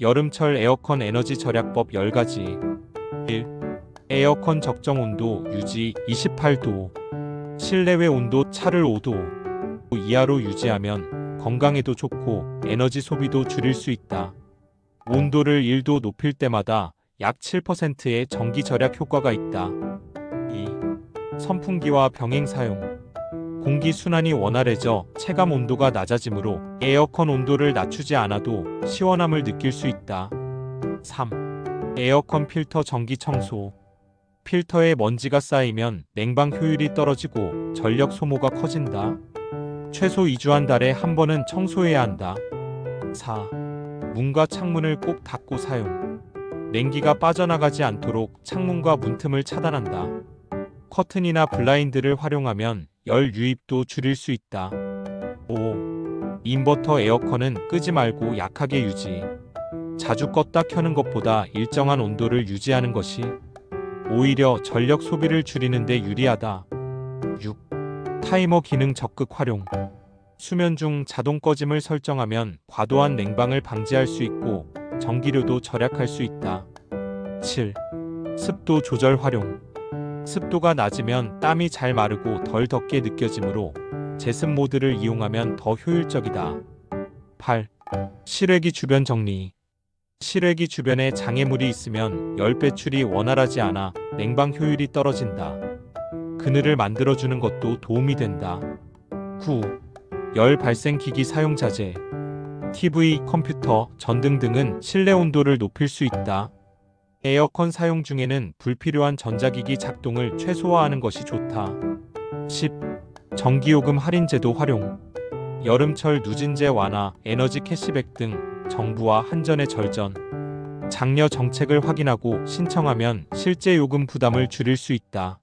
여름철 에어컨 에너지 절약법 10가지 1. 에어컨 적정 온도 유지 28도 실내외 온도 차를 5도 이하로 유지하면 건강에도 좋고 에너지 소비도 줄일 수 있다. 온도를 1도 높일 때마다 약 7%의 전기 절약 효과가 있다. 2. 선풍기와 병행 사용 공기 순환이 원활해져 체감 온도가 낮아지므로 에어컨 온도를 낮추지 않아도 시원함을 느낄 수 있다. 3. 에어컨 필터 정기 청소. 필터에 먼지가 쌓이면 냉방 효율이 떨어지고 전력 소모가 커진다. 최소 2주 한 달에 한 번은 청소해야 한다. 4. 문과 창문을 꼭 닫고 사용. 냉기가 빠져나가지 않도록 창문과 문틈을 차단한다. 커튼이나 블라인드를 활용하면 열 유입도 줄일 수 있다. 5. 인버터 에어컨은 끄지 말고 약하게 유지. 자주 껐다 켜는 것보다 일정한 온도를 유지하는 것이 오히려 전력 소비를 줄이는 데 유리하다. 6. 타이머 기능 적극 활용. 수면 중 자동 꺼짐을 설정하면 과도한 냉방을 방지할 수 있고 전기료도 절약할 수 있다. 7. 습도 조절 활용. 습도가 낮으면 땀이 잘 마르고 덜 덥게 느껴지므로 제습 모드를 이용하면 더 효율적이다. 8. 실외기 주변 정리. 실외기 주변에 장애물이 있으면 열 배출이 원활하지 않아 냉방 효율이 떨어진다. 그늘을 만들어주는 것도 도움이 된다. 9. 열 발생 기기 사용 자제. TV, 컴퓨터, 전등 등은 실내 온도를 높일 수 있다. 에어컨 사용 중에는 불필요한 전자기기 작동을 최소화하는 것이 좋다. 10. 전기요금 할인제도 활용. 여름철 누진제 완화, 에너지 캐시백 등 정부와 한전의 절전, 장려 정책을 확인하고 신청하면 실제 요금 부담을 줄일 수 있다.